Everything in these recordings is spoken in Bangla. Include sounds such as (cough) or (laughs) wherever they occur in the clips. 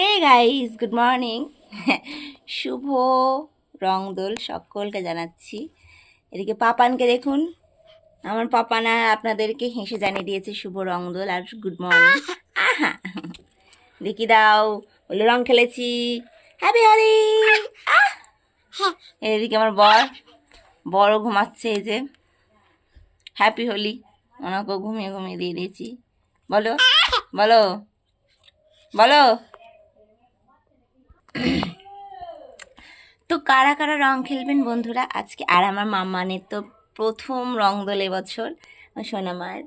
হে গাইস গুড মর্নিং শুভ রংদোল সকলকে জানাচ্ছি। এদিকে পাপানকে দেখুন। আমার পাপানা আপনাদেরকে হেসে জানিয়ে দিয়েছে শুভ রংদোল আর গুড মর্নিং আহা। দেখি দাও বলে রং খেলেছি। হ্যাপি হলি এদিকে আমার বর বড় ঘুমাচ্ছে এই যে। হ্যাপি হোলি ওনাকেও ঘুমিয়ে ঘুমিয়ে দিয়ে দিয়েছি। বলো বলো বলো। তো কারা কারা রং খেলবেন বন্ধুরা? আজকে আর আমার মামানের তো প্রথম রং দোল এবছর সোনামার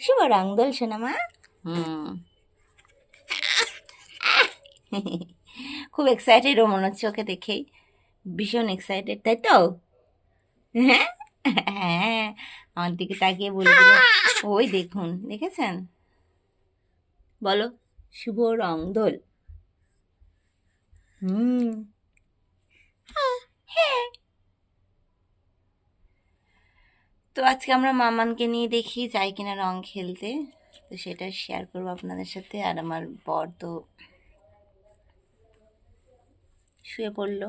শুভ রং দোল সোনামা হুম। খুব এক্সাইটেড ও মনে হচ্ছে ওকে দেখেই। ভীষণ এক্সাইটেড তাই তো? হ্যাঁ? হ্যাঁ আমার দিকে তাকিয়ে বলে দিল। ওই দেখুন দেখেছেন? বলো শুভ রং দোল হুম। হ্যাঁ তো আজকে আমরা মামানকে নিয়ে দেখি যাই কিনা রং খেলতে। তো সেটা শেয়ার করব আপনাদের সাথে। আর আমার বর তো শুয়ে পড়ল।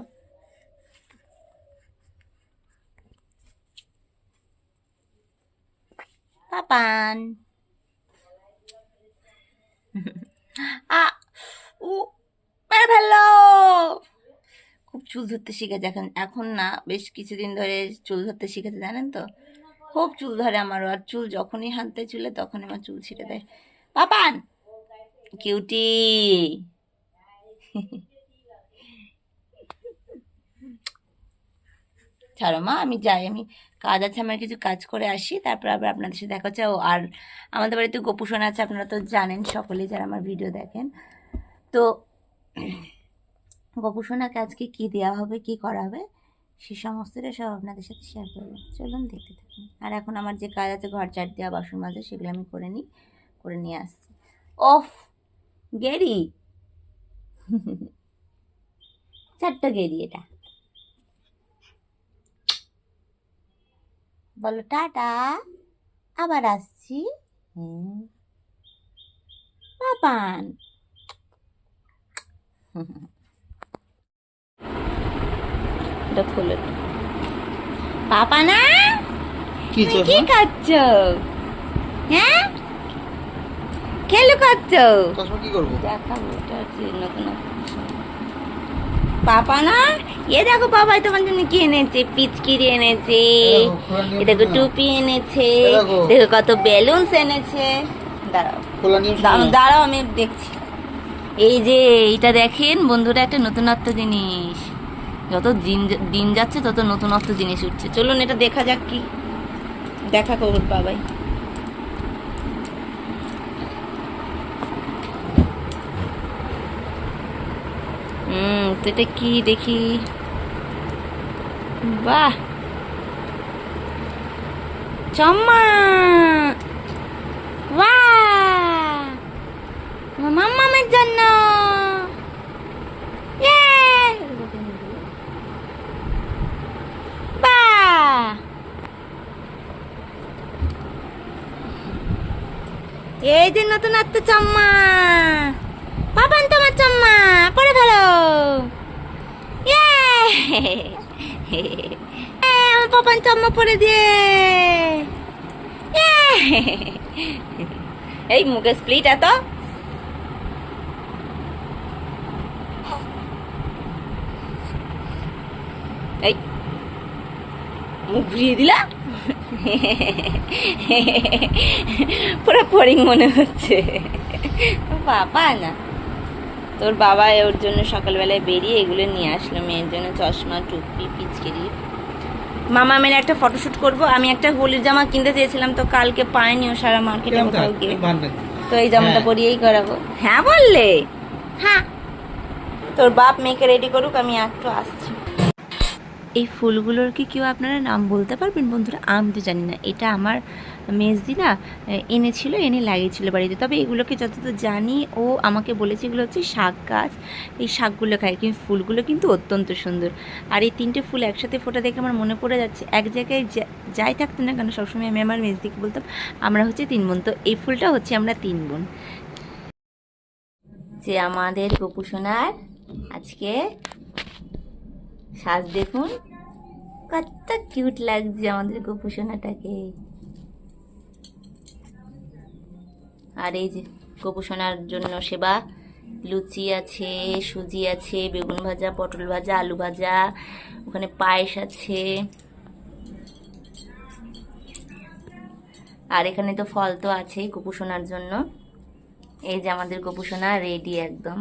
পাপান আ ও মেরে ফেলল। খুব চুল ধরতে শিখেছে। এখন এখন না, বেশ কিছুদিন ধরে চুল ধরতে শিখেছে, জানেন তো? খুব চুল ধরে আমারও আর চুল যখনই হাতে চুলে তখনই আমার চুল ছিঁড়ে দেয়। পাপান! কিউটি! ছাড়ো মা, আমি যাই, আমি কাজ আছে আমার কিছু কাজ করে আসি, তারপর আবার আপনাদের সাথে দেখা হচ্ছে। ও, আর আমাদের বাড়িতে গোপুসন আছে, আপনারা তো জানেন, সকলেই যারা আমার ভিডিও দেখেন। তো গোপুসোনাকে আজকে কী দেওয়া হবে, কি করা হবে, সে সমস্তটা সব আপনাদের সাথে শেয়ার করব। চলুন দেখতে থাকুন। আর এখন আমার যে কাজ আছে, ঘর চার দেওয়া, বাসন মাজা, সেগুলো আমি করে নিই, করে নিয়ে আসছি। অফ! গেরি! (laughs) চারট গেরি এটা। বলো, টাটা! আবার আসছি। পাপান (laughs) এটা খুলে পাপা না! কি কি খাচ্ছ? হ্যাঁ? খেলে খাচ্ছ কি করব? দেখাবো এটা হচ্ছে নতুন পাপা না! এ দেখো বাবাই তোমার জন্য কি এনেছে? পিচকিরি এনেছে এ দেখো টুপি এনেছে দেখো। কত বেলুনস এনেছে। দাঁড়াও। দাঁড়াও দাঁড়াও আমি দেখছি। এই যে এইটা দেখেন বন্ধুরা একটা নতুনত্ব জিনিস। যত দিন দিন যাচ্ছে, তত নতুনত্ব জিনিস উঠছে। চলুন, এটা দেখা যাক কি। দেখা করুন বাবাই হুম তো এটা কি দেখি? বাহ! চম্মা! বাহ মাম্মামের জন্য Yay! বাহ এই যে নতুন আত্ম চম্মা। পাপান তোমার চম্মা ফেলো। Yay! এই, আমার পাপান চম্মা পরে দিয়ে। Yay! এই মুখে স্প্লিট এত। এই মুখ ঘুরিয়ে দিলা? পুরো ফরিং মনে হচ্ছে। বাবা না। তোর বাবা ওর জন্য সকালবেলায় বেরিয়ে এগুলো নিয়ে আসলো মেয়ের জন্য চশমা টুপি পিচকিরি। মামা মেয়ের একটা ফটোশ্যুট করব। আমি একটা হোলির জামা কিনতে চেয়েছিলাম তো কালকে পাইনি ও সারা মার্কেটে কোথাও গিয়ে। তো এই জামাটা হ্যাঁ। পরিয়েই করাবো। হ্যাঁ বললে? হ্যাঁ। তোর বাপ মেয়েকে রেডি করুক আমি একটু আসছি। এই ফুলগুলোর কি কেউ আপনারা নাম বলতে পারবেন বন্ধুরা? আমি তো জানি না। এটা আমার মেজদি না এনেছিল, এনে লাগিয়েছিল বাড়িতে। তবে এগুলোকে যতদূর জানি, ও আমাকে বলেছে এগুলো হচ্ছে শাক গাছ। এই শাকগুলো খায়, কিন্তু ফুলগুলো কিন্তু অত্যন্ত সুন্দর। আর এই তিনটে ফুল একসাথে ফোটা দেখে আমার মনে পড়ে যাচ্ছে, এক জায়গায় যাই থাকতো না কেন সবসময় আমি আমার মেজদিকে বলতাম, আমরা হচ্ছে তিন বোন। তো এই ফুলটা হচ্ছে আমরা তিন বোন। যে আমাদের গোপুসোনার আজকে সাজ দেখুন। কত কিউট লাগছে আমাদের গোপুসোনাটাকে আর এই যে গোপুসোনার জন্য সেবা, লুচি আছে, সুজি আছে, বেগুন ভাজা, পটল ভাজা, আলু ভাজা, ওখানে পায়েস আছে। আর এখানে তো ফল তো আছেই গোপুসোনার জন্য। এই যে আমাদের গোপুসোনা রেডি একদম।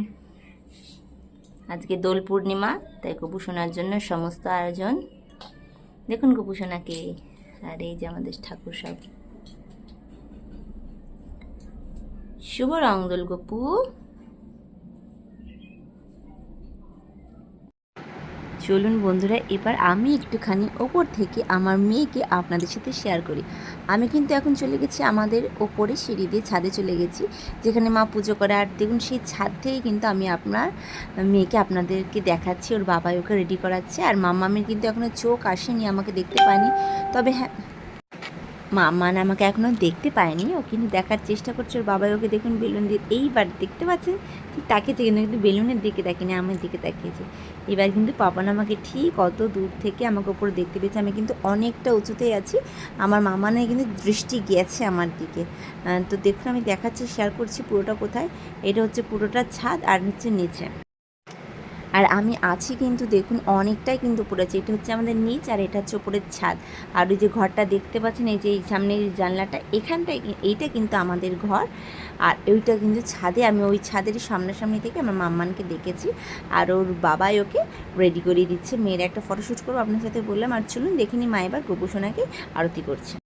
আজকে দোল পূর্ণিমা, তাই গোপুসোনার জন্য সমস্ত আয়োজন। দেখুন গোপুসোনাকে আর এই যে আমাদের ঠাকুর সব। শুভ রং দোল গপু চলুন বন্ধুরা, এবার আমি একটুখানি ওপর থেকে আমার মেয়েকে আপনাদের সাথে শেয়ার করি। আমি কিন্তু এখন চলে গেছি আমাদের ওপরে সিঁড়ি দিয়ে, ছাদে চলে গেছি। যেখানে মা পুজো করে, আর দেখুন সেই ছাদ থেকেই কিন্তু আমি আপনার মেয়েকে আপনাদেরকে দেখাচ্ছি। ওর বাবাই ওকে রেডি করাচ্ছে। আর মাম্মামের কিন্তু এখনও চোখ আসেনি, আমাকে দেখতে পায়নি। তবে হ্যাঁ মাম্মান আমাকে এখনও দেখতে পায়নি। ও কিন্তু দেখার চেষ্টা করছে। ওর বাবাই ওকে দেখুন বেলুন দিয়ে এইবার দেখতে পাচ্ছেন ঠিক তাকিয়েছে কিন্তু কিন্তু বেলুনের দিকে দেখেনি, আমার দিকে তাকিয়েছে এবার কিন্তু পাপান আমাকে ঠিক অত দূর থেকে আমাকে ওপরে দেখতে পেয়েছে। আমি কিন্তু অনেকটা উঁচুতেই আছি। আমার মামানের কিন্তু দৃষ্টি গেছে আমার দিকে। তো দেখুন আমি দেখাচ্ছি শেয়ার করছি পুরোটা কোথায়। এটা হচ্ছে পুরোটা ছাদ আর হচ্ছে নিচে। আর আমি আছি কিন্তু দেখুন, অনেকটাই কিন্তু পড়েছে এটা হচ্ছে আমাদের নিচ আর এটা হচ্ছে উপরের ছাদ। আর ওই যে ঘরটা দেখতে পাচ্ছেন, এই যে এই সামনের জানলাটা, এখানটায় এইটা কিন্তু আমাদের ঘর। আর ওইটা কিন্তু ছাদে, আমি ওই ছাদেরই সামনাসামনি থেকে আমার মাম্মানকে দেখেছি। আর ওর বাবাই ওকে রেডি করিয়ে দিচ্ছে। মেয়ের একটা ফটোশ্যুট করব, আপনার সাথে বললাম। আর চলুন দেখিনি মা এবার গোপুসোনাকে আরতি করছে।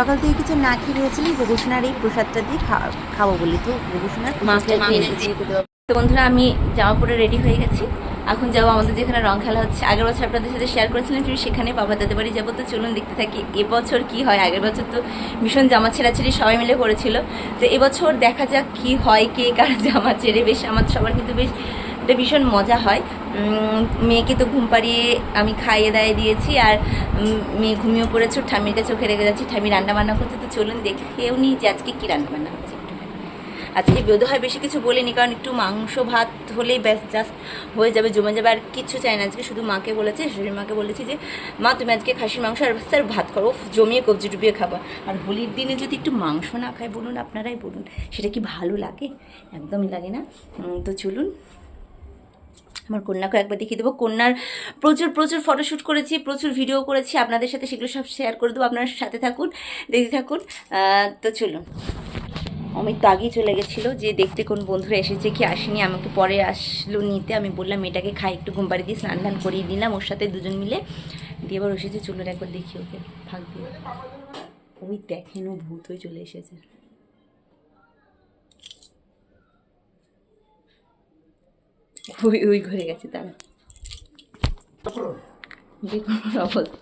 সকাল থেকে কিছু না খেয়ে রয়েছিলাম গোপুসোনার এই প্রসাদটা দিয়ে খাওয়া- খাব বলি তো। দিয়ে তো বন্ধুরা আমি জামা পরে রেডি হয়ে গেছি। এখন যাব আমাদের যেখানে রং খেলা হচ্ছে। আগের বছর আপনাদের সাথে শেয়ার করেছিলাম যে সেখানে বাবা দাদা বাড়ি যাব। তো চলুন দেখতে থাকি এবছর কি হয়? আগের বছর তো ভীষণ জামা ছেঁড়াছেড়ি সবাই মিলে করেছিল। তো এবছর দেখা যাক কি হয় কে কার জামা ছেড়ে বেশ আমার সবার কিন্তু বেশ এটা ভীষণ মজা হয়। মেয়েকে তো ঘুম পাড়িয়ে আমি খাইয়ে দাইয়ে দিয়েছি আর মেয়ে ঘুমিয়ে পড়েছে, ওর ঠাম্মির কাছে ওকে রেখে যাচ্ছি। ঠাম্মি রান্না বান্না করতে তো চলুন দেখেও নিই যে আজকে কী রান্না বান্না হচ্ছে। আজকে হয় বেশি কিছু বলিনি, কারণ একটু মাংস ভাত হলেই ব্যাস, জাস্ট হয়ে যাবে, জমে যাবে। আর কিচ্ছু চাই না, আজকে শুধু মাকে বলেছে, শাশুড়ি মাকে বলেছি যে, মা, তুমি আজকে খাসির মাংস আর স্যার ভাত করো জমিয়ে কবজি ডুবিয়ে খাবা। আর হোলির দিনে যদি একটু মাংস না খায় বলুন, আপনারাই বলুন, সেটা কি ভালো লাগে? একদমই লাগে না। তো চলুন আমার কন্যাকে একবার দেখিয়ে দেবো। কন্যার প্রচুর প্রচুর ফটোশ্যুট করেছি, প্রচুর ভিডিও করেছি। আপনাদের সাথে সেগুলো সব শেয়ার করে দেবো। আপনারা সাথে থাকুন, দেখতে থাকুন। তো চলুন। অমিত তো আগেই চলে গেছিল যে দেখতে কোন বন্ধুরা এসেছে, কি আসেনি, আমাকে পরে আসলো নিতে। আমি বললাম, মেয়েটাকে খাই, একটু ঘুম পাড়ি দিয়ে স্নান ধান করিয়ে দিলাম, ওর সাথে দুজন মিলে। দিয়ে এবার এসেছে চলুন একবার দেখি ওকে ফাঁক দিয়ে। অমিত দেখেন, ও ভূত হয়ে চলে এসেছে। ওই ওই ঘরে গেছে তারা অবস্থা।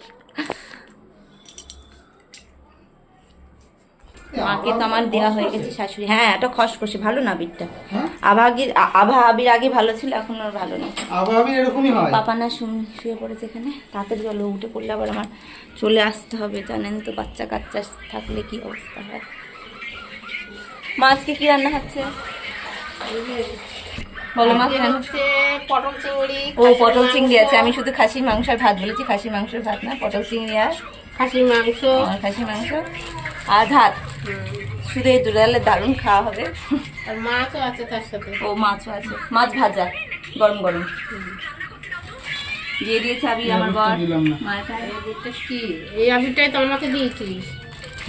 মাকে তো আমার দেওয়া হয়ে গেছে শাশুড়ি। হ্যাঁ এটা খসখসে ভালো না আবিরটা হ্যাঁ? আভা আভা আবির আগে ভালো ছিল এখন আর ভালো না আবার এরকমই হয়। পাপা না শুয়ে পড়েছে এখানে তাড়াতাড়ি চলো উঠে পড়লে আবার আমার চলে আসতে হবে জানেন তো বাচ্চা কাচ্চা থাকলে কি অবস্থা হয়। মাছকে কি রান্না হচ্ছে বলো মা কেন পটল চিংড়ি ও পটল চিংড়ি আছে আমি শুধু খাসির মাংস আর ভাত বলেছি খাসির মাংসের ভাত না পটল চিংড়ি আর খাসির মাংস। আর খাসির মাংস আর ভাত। শুধু এই দুলালে দারুণ খাওয়া হবে। আর মাছও আছে তার সাথে। ও মাছও আছে। মাছ ভাজা গরম গরম। দিয়ে দিয়েছে আমি আমার বর। মায়ের কি? এই আবিরটাই তো আমাকে দিয়েছিস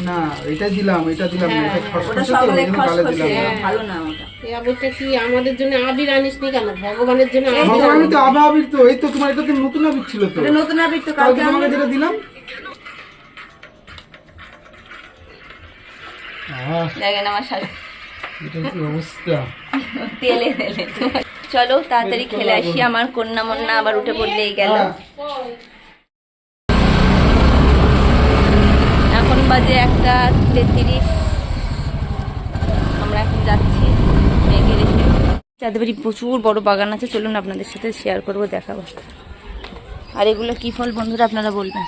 না এটা দিলাম এটা দিলাম না এটা খসখসে তো ওই দিলাম ভালো না ওটা। এই আবিরটা কি আমাদের জন্য আবির আনিস নি কেন? ভগবানের জন্য আবির ভগবান তো আবা আবির তো এই তো তোমার এটা তো নতুন আবির ছিল তো। এটা নতুন আবির তো কালকে কালকে আমরা যেটা দিলাম। দেখেন আমার শাড়ি এটা কি অবস্থা? তেলে তেলে। চলো তাড়াতাড়ি খেলে আসি আমার কন্যা মন্যা আবার উঠে পড়লেই গেল হ্যাঁ। এখন বাজে একটা তেত্রিশ। আমরা এখন যাচ্ছি যাদের বাড়ি প্রচুর বড় বাগান আছে, চলুন আপনাদের সাথে শেয়ার করব, দেখাবো। আর এগুলো কি ফল বন্ধুরা, আপনারা বলবেন?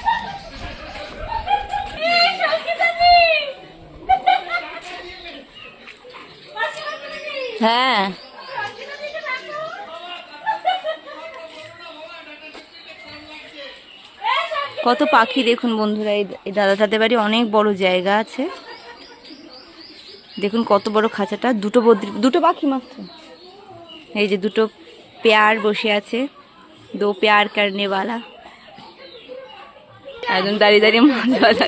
হ্যাঁ। কত পাখি দেখুন বন্ধুরা, এই দাদা তাদের বাড়ি অনেক বড় জায়গা আছে। দেখুন কত বড় খাঁচাটা, দুটো দুটো পাখি মাত্র। এই যে দুটো পেয়ার বসে আছে, দো পেয়ার वाला একদম দাঁড়িয়ে দাঁড়িয়ে মজা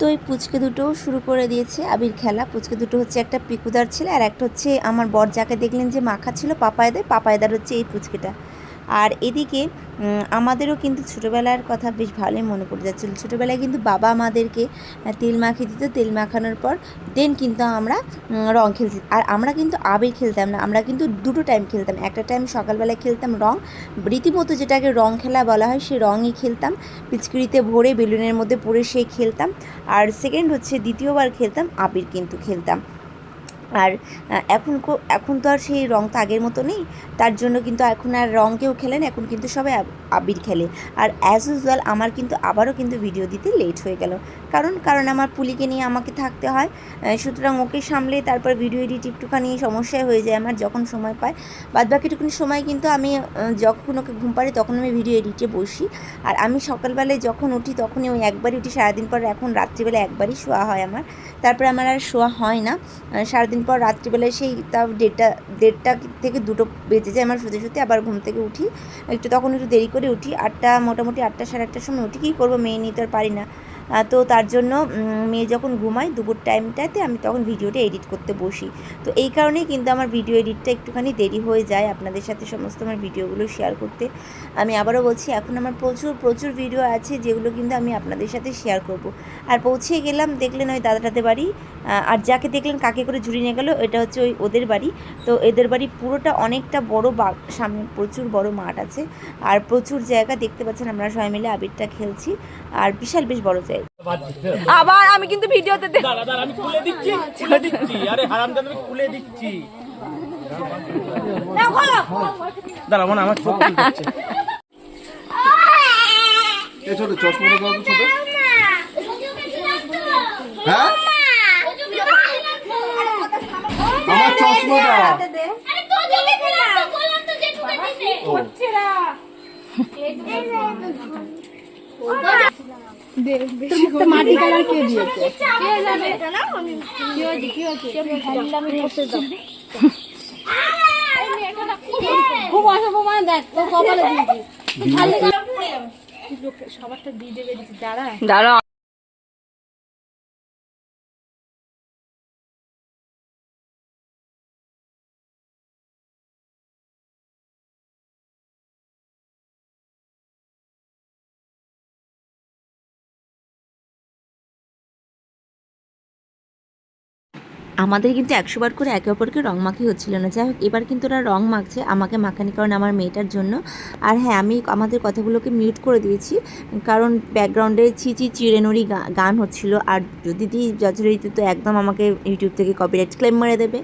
তো এই পুচকে দুটোও শুরু করে দিয়েছে আবির খেলা। পুচকে দুটো হচ্ছে একটা পিকুদার ছিল আর একটা হচ্ছে আমার বর, যাকে দেখলেন যে মাখা ছিল পাপায়দার পাপায়দার হচ্ছে এই পুচকেটা। আর এদিকে আমাদেরও কিন্তু ছোটোবেলার কথা বেশ ভালোই মনে পড়ে যাচ্ছিল। ছোটোবেলায় কিন্তু বাবা আমাদেরকে তেল মাখিয়ে দিত। তেল মাখানোর পর দেন কিন্তু আমরা রং খেলছি আর আমরা কিন্তু আবির খেলতাম না। আমরা কিন্তু দুটো টাইম খেলতাম। একটা টাইম সকালবেলায় খেলতাম রং। রীতিমতো যেটাকে রং খেলা বলা হয় সেই রঙই খেলতাম। পিচকিরিতে ভরে বেলুনের মধ্যে পরে সেই খেলতাম। আর সেকেন্ড হচ্ছে দ্বিতীয়বার খেলতাম, আবির কিন্তু খেলতাম। আর এখন এখন তো আর সেই রং তো আগের মতো নেই। তার জন্য কিন্তু এখন আর রং কেউ খেলেন এখন কিন্তু সবাই আবির খেলে। আর অ্যাজ ইউজুয়াল আমার কিন্তু আবারও কিন্তু ভিডিও দিতে লেট হয়ে গেল। কারণ কারণ আমার পুলিকে নিয়ে আমাকে থাকতে হয়। সুতরাং ওকে সামলে তারপর ভিডিও এডিট একটুখানি সমস্যায় হয়ে যায় আমার যখন সময় পায়। বাদ বাকিটুকুনি সময় কিন্তু আমি যখন ওকে ঘুম পাড়ি তখন আমি ভিডিও এডিটে বসি। আর আমি সকালবেলায় যখন উঠি তখনই ওই একবারই উঠি। সারাদিন পর এখন রাত্রিবেলা একবারই শোয়া হয় আমার। তারপরে আমার আর শোয়া হয় না। আহ, সারাদিন পর রাত্রিবেলায় সেই তাও দেড়টা দেড়টা থেকে দুটো বেজে যায় আমার সত্যি সত্যি। আবার ঘুম থেকে উঠি, একটু তখন একটু দেরি করে উঠি। আটটা, মোটামুটি আটটা সাড়ে আটটার সময় উঠি। কী করব মেয়ে নিয়ে তো আর পারি না। তো তার জন্য মেয়ে যখন ঘুমায় দুপুর টাইমটাতে আমি তখন ভিডিওটা এডিট করতে বসি। তো এই কারণেই কিন্তু আমার ভিডিও এডিটটা একটুখানি দেরি হয়ে যায় আপনাদের সাথে সমস্ত আমার ভিডিওগুলো শেয়ার করতে। আমি আবারও বলছি, এখন আমার প্রচুর প্রচুর ভিডিও আছে যেগুলো কিন্তু আমি আপনাদের সাথে শেয়ার করব। আর পৌঁছে গেলাম, দেখলেন ওই দাদাটাদের বাড়ি আর যাকে দেখলেন কাকে করে ঝুড়ি নিয়ে গেলো, এটা হচ্ছে ওই ওদের বাড়ি। তো এদের বাড়ি পুরোটা অনেকটা বড় সামনে প্রচুর বড় মাঠ আছে। আর প্রচুর জায়গা দেখতে পাচ্ছেন আমরা সবাই মিলে, আবিরটা খেলছি। আর বিশাল বেশ বড় জায়গা। আবার আমি কিন্তু ভিডিওতে দেখ দাঁড়া দাঁড়া আমি খুলে দিচ্ছি খুলে দিচ্ছি আরে হারামজাদা আমি খুলে দিচ্ছি দাঁড়া মানে আমার চোখ ছোট চশমাটা দাও ছোট হ্যাঁ আমার চশমাটা মাটি কালার কে দিয়েছে? খুব অসম্মান দেখ তো কপালে দিয়েছি সবারটা দিয়ে দেবে দাঁড়া। দাঁড়া। আমাদের কিন্তু একশো বার করে একে অপরকে রং মাখি হচ্ছিল না। যাই হোক, এবার কিন্তু ওরা রং মাখছে আমাকে মাখানি কারণ আমার মেয়েটার জন্য। আর হ্যাঁ আমি আমাদের কথাগুলোকে মিউট করে দিয়েছি, কারণ ব্যাকগ্রাউন্ডে চিচি চিড়েনুরি গা- গান হচ্ছিল। আর যদি দিই যথারীতি তো একদম আমাকে ইউটিউব থেকে কপিরাইট ক্লেম মেরে দেবে।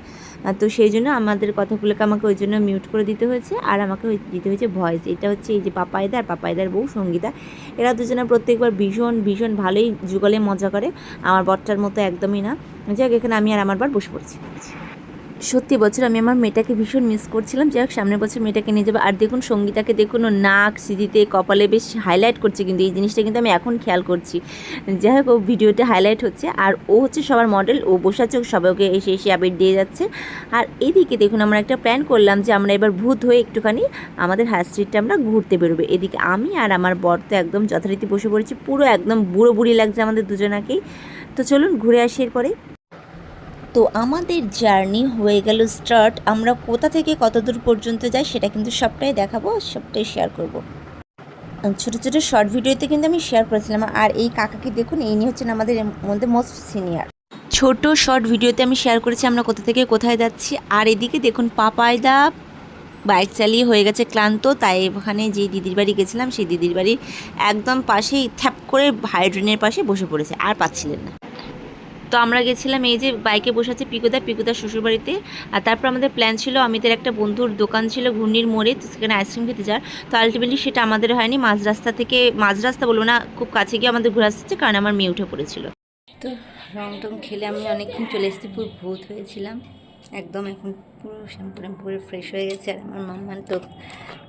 তো সেই জন্য আমাদের কথাগুলোকে আমাকে ওই জন্য মিউট করে দিতে হয়েছে। আর আমাকে দিতে হয়েছে ভয়েস এটা হচ্ছে এই যে পাপায়দা আর পাপায়দার বউ সঙ্গীতা। এরা দুজনে প্রত্যেকবার ভীষণ ভীষণ ভালোই যুগলে মজা করে। আমার বরটার মতো একদমই না। যাই হোক এখানে আমি আর আমার বার বসে পড়ছি। সত্যি বছর আমি আমার মেয়েটাকে ভীষণ মিস করছিলাম। যাই হোক, সামনের বছর মেয়েটাকে নিয়ে যাব। আর দেখুন, সঙ্গীতাকে দেখুন ও নাক সিঁড়িতে কপালে বেশ হাইলাইট করছে কিন্তু এই জিনিসটা কিন্তু আমি এখন খেয়াল করছি। যাই হোক, ও ভিডিওতে হাইলাইট হচ্ছে। আর ও হচ্ছে সবার মডেল ও বসা চোখ সবাইকে এসে এসে আবির দিয়ে যাচ্ছে। আর এদিকে দেখুন, আমরা একটা প্ল্যান করলাম যে আমরা এবার ভূত হয়ে একটুখানি আমাদের হাই স্ট্রিটটা আমরা ঘুরতে বেরোবে। এদিকে আমি আর আমার বর তো একদম যথারীতি বসে পড়েছি। পুরো একদম বুড়ো বুড়ি লাগছে আমাদের দুজনাকেই। তো চলুন, ঘুরে আসি এরপরে। তো আমাদের জার্নি হয়ে গেল স্টার্ট। আমরা কোথা থেকে কত দূর পর্যন্ত যাই সেটা কিন্তু সবটাই দেখাবো, সবটাই শেয়ার করব। ছোটো ছোটো শর্ট ভিডিওতে কিন্তু আমি শেয়ার করেছিলাম। আর এই কাকাকে দেখুন ইনি হচ্ছেন আমাদের মধ্যে মোস্ট সিনিয়র ছোট শর্ট ভিডিওতে আমি শেয়ার করেছি, আমরা কোথা থেকে কোথায় যাচ্ছি। আর এদিকে দেখুন পাপায়দা বাইক চালিয়ে হয়ে গেছে ক্লান্ত, তাই ওখানে যে দিদির বাড়ি গেছিলাম, সেই দিদির বাড়ির একদম পাশেই থ্যাপ করে হাইড্রেনের পাশে বসে পড়েছে, আর পাচ্ছিলেন না। তো আমরা গেছিলাম এই যে বাইকে বসে আছে পিকুদা, পিকুদার শ্বশুরবাড়িতে। আর তারপর আমাদের প্ল্যান ছিল অমিতের একটা বন্ধুর দোকান ছিল ঘূর্ণির মোড়ে, তো সেখানে আইসক্রিম খেতে যাওয়ার। তো আলটিমেটলি সেটা আমাদের হয়নি, মাঝ রাস্তা থেকে, মাঝ রাস্তা বলব না, খুব কাছে গিয়ে আমাদের ঘুরে আসছে কারণ আমার মেয়ে উঠে পড়েছিল। তো রং টং খেলে আমি অনেকক্ষণ চলে এসেছি, পুরো ভূত হয়েছিলাম। একদম এখন পুরো শ্যাম্পুরে পুরো ফ্রেশ হয়ে গেছে আর আমার মাম্মান তো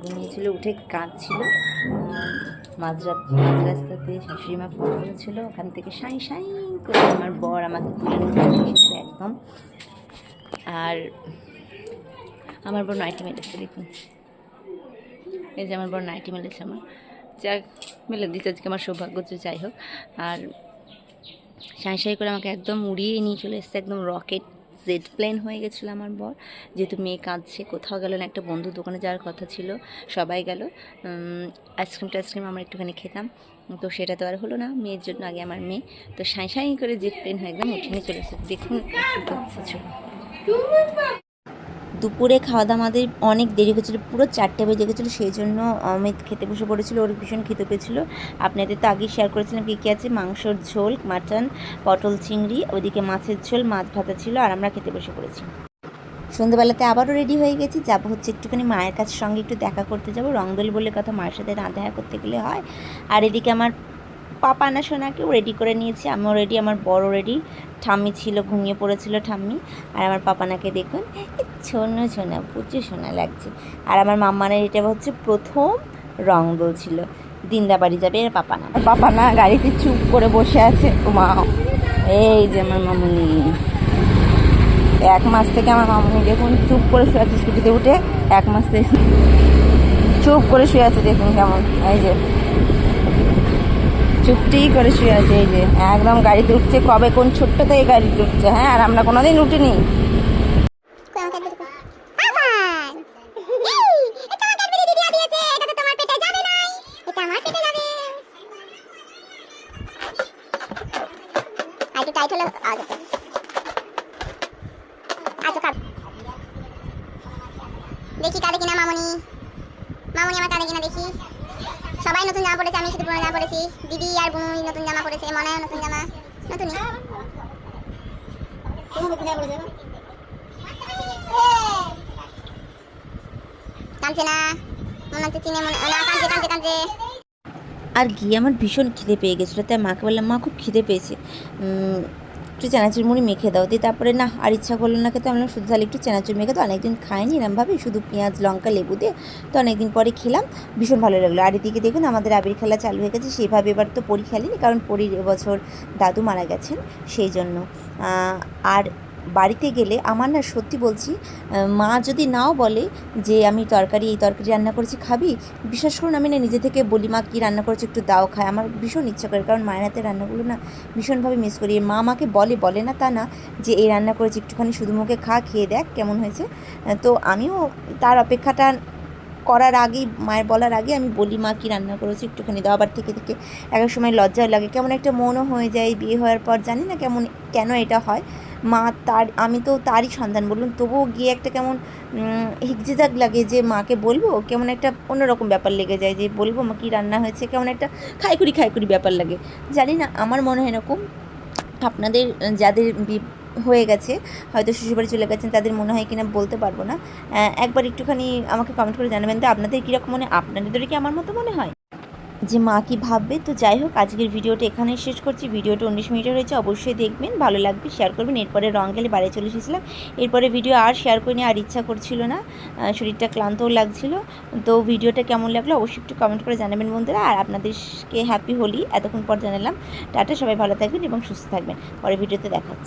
ঘুমিয়েছিল, উঠে কাঁদছিল। মাঝরাত মাঝ রাস্তাতে শাশুড়ি মা ফোন করেছিল, ওখান থেকে সাই সাই করে আমার বর আমাকে তুলে একদম। আর আমার বর নাইটি মেলেছে, দেখুন। এই যে আমার বর নাইটি মেলেছে আমার। যাক, মেলে দিচ্ছে আজকে আমার সৌভাগ্য যে যাই হোক। আর সাঁই সাঁই করে আমাকে একদম উড়িয়ে নিয়ে চলে এসছে, একদম রকেট জেড প্লেন হয়ে গেছিল আমার বর যেহেতু মেয়ে কাঁদছে, কোথাও গেল না, একটা বন্ধুর দোকানে যাওয়ার কথা ছিল, সবাই গেল। আইসক্রিম টাইসক্রিম আমরা একটুখানি খেতাম। তো সেটা তো আর হলো না, মেয়ের জন্য আগে আমার মেয়ে। তো সাঁই সাঁই করে জেড প্লেন হয়ে একদম উঠে চলে এসেছে। দেখুন দুপুরে খাওয়া দাওয়া আমাদের অনেক দেরি হয়েছিল, পুরো চারটে বেজে গেছিল, সেই জন্য অমিত খেতে বসে পড়েছিল, ওর ভীষণ খেতে পেয়েছিল। আপনাদের তো আগেই শেয়ার করেছিলাম কী কী আছে, মাংসর ঝোল মাটন পটল চিংড়ি, ওদিকে মাছের ঝোল, মাছ ভাতা ছিল, আর আমরা খেতে বসে পড়েছি। সন্ধ্যেবেলাতে আবারও রেডি হয়ে গেছি, যাব হচ্ছে একটুখানি মায়ের কাছে, সঙ্গে একটু দেখা করতে যাব। রংদোল বলে কথা, মায়ের সাথে না দেখা করতে গেলে হয়। আর এদিকে আমার পাপা না সোনাকেও রেডি করে নিয়েছি। আমিও রেডি আমার বড় রেডি ঠাম্মি ছিল, ঘুমিয়ে পড়েছিল ঠাম্মি। আর আমার পাপানাকে দেখুন ছোনো সোনা প্রচুর সোনা লাগছে। আর আমার মাম্মানের এটা হচ্ছে প্রথম রং ছিল দিন্দা বাড়ি যাবে আর পাপানা পাপানা গাড়িতে চুপ করে বসে আছে। মা এই যে আমার মামুনি। এক মাস থেকে আমার মামুনি দেখুন, চুপ করে শুয়ে আছে স্কুটিতে উঠে। এক মাস থেকে চুপ করে শুয়ে আছে দেখুন কেমন। এই যে চুপটি করে শুয়ে আছে, এই যে। একদম গাড়িতে উঠছে। কবে কোন ছোট্ট থেকে গাড়িতে উঠছে হ্যাঁ? আর আমরা কোনোদিন উঠিনি টাইট হলে আচ্ছা আচ্ছা খাব দেখি কাঁদে কিনা মামনি মামনি আমার কাঁদে কিনা দেখি সবাই নতুন জামা পড়েছে আমি শুধু পুরনো জামা পড়েছি দিদি আর বুনুই নতুন জামা মনায় নতুন জামা। না? মনে হচ্ছে চিনে, মনে না আর গিয়ে আমার ভীষণ খিদে পেয়ে গেছিল, তাই মাকে বললাম, মা, খুব খিদে পেয়েছে। একটু চানাচুর মুড়ি মেখে দাও। দিয়ে তারপরে না আর ইচ্ছা করল না খেতে। আমরা শুধু তাহলে একটু চানাচুর মেখে দাও। অনেকদিন খাইনি এরমভাবে শুধু পেঁয়াজ, লঙ্কা, লেবু দিয়ে। তো অনেকদিন পরে খেলাম, ভীষণ ভালো লাগল। আর এদিকে দেখুন, আমাদের আবির খেলা চালু হয়ে গেছে। সেভাবে এবার তো পরি খেলিনি, কারণ পরির এবছর দাদু মারা গেছেন, সেই জন্য। আর বাড়িতে গেলে আমার না সত্যি বলছি মা যদি নাও বলে যে আমি তরকারি, এই তরকারি রান্না করেছি খাবি, বিশ্বাস করুন আমি না নিজে থেকে বলি, মা কী রান্না করেছ একটু দাও খায় আমার ভীষণ ইচ্ছা করে, কারণ মায়ের হাতে রান্নাগুলো না ভীষণভাবে মিস করি। মা আমাকে বলে বলে না তা না যে এই রান্না করেছি, একটুখানি শুধু মুখে খা, খেয়ে দেখ কেমন হয়েছে। তো আমিও তার অপেক্ষাটা করার আগেই, মায়ের বলার আগে আমি বলি, মা কী রান্না করেছি একটুখানি দাও। আবার থেকে থেকে এক এক সময় লজ্জাও লাগে, কেমন একটা মনও হয়ে যায়, বিয়ে হওয়ার পর জানি না কেমন, কেন এটা হয়। মা তার, আমি তো তারই সন্তান, বলুন, তবুও গিয়ে একটা কেমন হিকজিজাক লাগে যে মাকে বলব, কেমন একটা অন্যরকম ব্যাপার লেগে যায় যে বলব মা কী রান্না হয়েছে, কেমন একটা খাইকুড়ি খাইকুড়ি ব্যাপার লাগে। জানি না, আমার মনে হয় এরকম আপনাদের, যাদের হয়ে গেছে, হয়তো শ্বশুরবাড়ি চলে গেছেন, তাদের মনে হয় কিনা বলতে পারব না। একবার একটুখানি আমাকে কমেন্ট করে জানাবেন, তো আপনাদের কীরকম মনে আপনাদের কি আমার মতো মনে হয়? যে মা কি ভাববে? তো যাই হোক, আজকের ভিডিওটা এখানেই শেষ করছি। ভিডিওটা উনিশ মিনিটের হয়েছে, অবশ্যই দেখবেন। ভালো লাগবে শেয়ার করবেন। এরপরে রং গেলে বাড়ি চলে এসেছিলাম। এরপরে ভিডিও আর শেয়ার করিনি, আর ইচ্ছা করছিল না। শরীরটা ক্লান্তও লাগছিল। তো ভিডিওটা কেমন লাগল অবশ্যই একটু কমেন্ট করে জানাবেন বন্ধুরা। আর আপনাদেরকে হ্যাপি হোলি। এতক্ষণ পর জানালাম। টাটা, সবাই ভালো থাকবেন এবং সুস্থ থাকবেন। পরে ভিডিওতে দেখা।